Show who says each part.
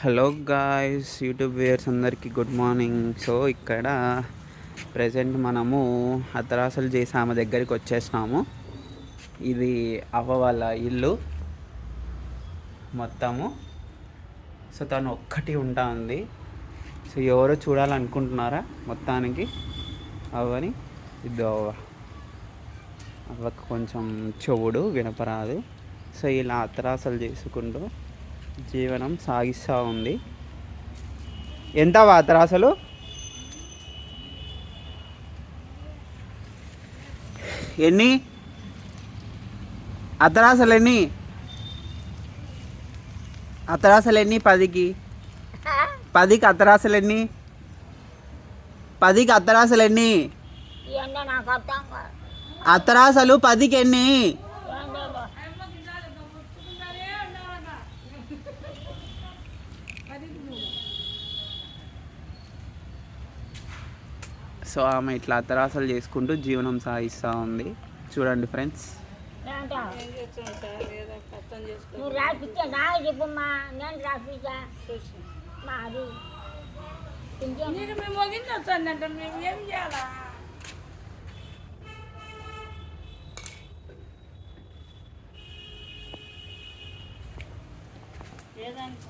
Speaker 1: Hello guys YouTube viewers అందరికీ good morning. So ఇక్కడ present మనము అతరాసలు చేసి ఆమె దగ్గరికి వచ్చేసినాము. ఇది అవ్వ వాళ్ళ ఇల్లు మొత్తము. సో తను ఒక్కటి ఉంటా ఉంది. సో ఎవరో చూడాలనుకుంటున్నారా మొత్తానికి? అవ్వని? ఇది అవ్వ. అవ్వకు కొంచెం చెవుడు వినపరాదు. సో ఇలా అతరాసలు చేసుకుంటూ జీవనం సాగిస్తూ ఉంది. ఎంత అతరాసలు ఎన్ని? అతరాసలు ఎన్ని? అతరాసలు ఎన్ని? పదికి. పదికి అతరాసలు ఎన్ని? పదికి అతరాసలు ఎన్ని? అతరాసలు పదికి ఎన్ని? సో ఆమె ఇట్లా అతరాసలు చేసుకుంటూ జీవనం సాగిస్తూ ఉంది. చూడండి ఫ్రెండ్స్.
Speaker 2: ఏంటో నువ్వు రాసిచ్చా నాకు చెప్పమ్మా. నేను రాసిచ్చా మా అది ఇంకేం
Speaker 3: నీకు మేము మొగింది వస్తుందంట మేము ఏం చేయాలా? ఏదంట?